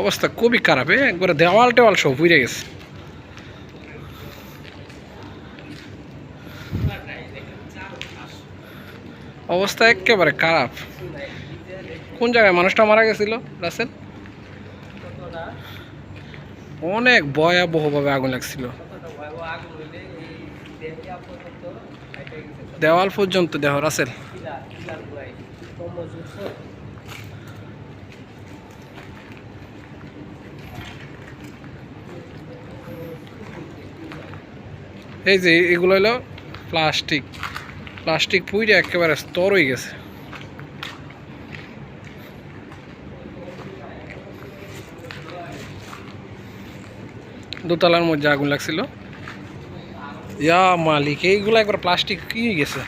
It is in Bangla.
অবস্থা খুবই খারাপ একবারে দেওয়াল টেওয়াল সব উড়ে গেছে। অবস্থা একেবারে খারাপ। কোন জায়গায় মানুষটা মারা গেছিল, রাসেল? অনেক ভয়াবহভাবে আগুন লাগছিল। দেওয়াল পর্যন্ত দেহ, রাসেল। এই যে এগুলো হলো প্লাস্টিক। প্লাস্টিক পুইরে একেবারে স্তর হয়ে গেছে। দোতলার মধ্যে আগুন লাগছিল। ইয়া মালিক, এইগুলো একবার প্লাস্টিক কি গেছে?